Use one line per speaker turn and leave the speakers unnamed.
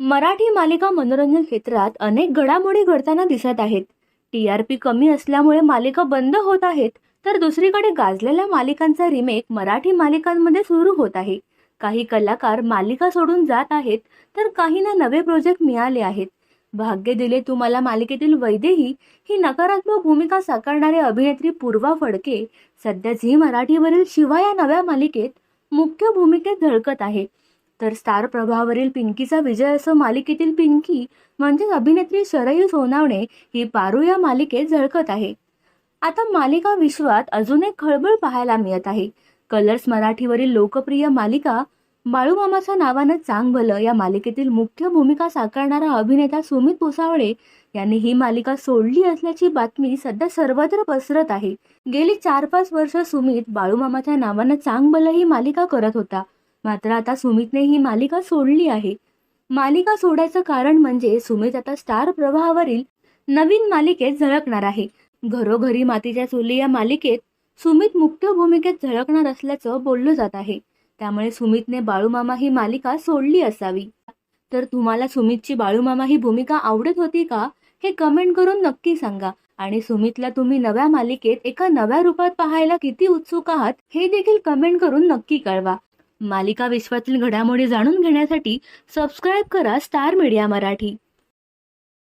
मराठी मालिका मनोरंजन क्षेत्रात अनेक घडामोडी घडताना दिसत आहेत. टी-आर-पी कमी असल्यामुळे मालिका बंद होत आहेत तर दुसरीकडे गाजलेल्या मालिकांचा रिमेक मराठी मालिकांमध्ये सुरू होत आहे. काही कलाकार मालिका सोडून जात आहेत तर काहींना नवे प्रोजेक्ट मिळाले आहेत. भाग्य दिले तुम्हाला मालिकेतील वैदेही ही नकारात्मक भूमिका साकारणारी अभिनेत्री पूर्वा फडके सध्या झी मराठीवरील शिवा या नव्या मालिकेत मुख्य भूमिकेत झळकत आहे. तर स्टार प्रभावरील पिंकीचा विजय असो मालिकेतील पिंकी म्हणजेच अभिनेत्री शरयू सोनावणे ही पारू या मालिकेत झळकत आहे. आता मालिका विश्वात अजून एक खळबळ पाहायला मिळत आहे. कलर्स मराठीवरील लोकप्रिय मालिका बाळूमामाच्या नावानं चांग भलं या मालिकेतील मुख्य भूमिका साकारणारा अभिनेता सुमित भुसावळे यांनी ही मालिका सोडली असल्याची बातमी सध्या सर्वत्र पसरत आहे. गेली चार पाच वर्ष सुमित बाळूमामाच्या नावानं चांग भलं ही मालिका करत होता. मात्र आता सुमितने ही मालिका सोडली आहे. मालिका सोडायचं कारण म्हणजे सुमित आता स्टार प्रवाहावरील नवीन मालिकेत झळकणार आहे. घरोघरी मातीच्या चुली या मालिकेत सुमित मुख्य भूमिकेत झळकणार असल्याचं बोललं जात आहे. त्यामुळे सुमितने बाळूमामा ही मालिका सोडली असावी. तर तुम्हाला सुमितची बाळूमामा ही भूमिका आवडत होती का हे कमेंट करून नक्की सांगा. आणि सुमितला तुम्ही नव्या मालिकेत एका नव्या रूपात पाहायला किती उत्सुक आहात हे देखील कमेंट करून नक्की कळवा. मालिका विश्वातील घडामोडी जाणून घेण्यासाठी सबस्क्राईब करा स्टार मीडिया मराठी.